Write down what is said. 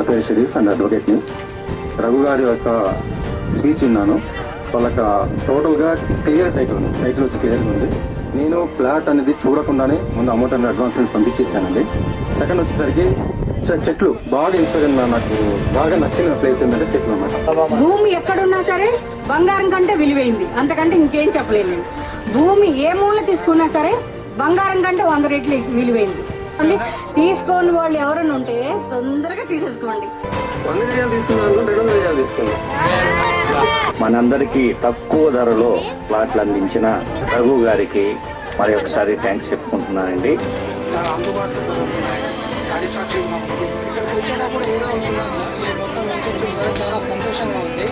నా పేరు షరీఫ్ అండ్ అడ్వకేట్ని రఘు గారి యొక్క స్పీచ్ విన్నాను. వాళ్ళకి టోటల్గా క్లియర్ టైటిల్ ఉంది. టైటిల్ వచ్చి క్లియర్గా ఉంది. నేను ఫ్లాట్ అనేది చూడకుండానే ముందు అమౌంట్ అనేది అడ్వాన్స్ అనేది పంపించేసానండి సెకండ్ వచ్చేసరికి చెట్లు. బాగా ఇన్స్పైర్ నాకు బాగా నచ్చిన ప్లేస్ ఏంటంటే చెట్లు అనమాట భూమి ఎక్కడున్నా సరే బంగారం కంటే విలువైంది. అంతకంటే ఇంకేం చెప్పలేను భూమి ఏ మూల తీసుకున్నా సరే బంగారం కంటే వంద రెట్లు విలువైంది. మళ్ళీ తీసుకోని వాళ్ళు ఎవరైనా ఉంటే తొందరగా తీసేసుకోండి. వంద గజాలు తీసుకుందాం అనుకుంటే రెండు వందల గజాలు తీసుకుందాం. మనందరికీ తక్కువ ధరలో ప్లాట్లు అందించిన రఘు గారికి మరి ఒకసారి థ్యాంక్స్ చెప్పుకుంటున్నానండి. చాలా అందుబాటులో వచ్చేటప్పుడు ఏదో ఉంటుందా సార్. మీరు మొత్తం మంచిగా చూసారు. చాలా సంతోషంగా ఉంది.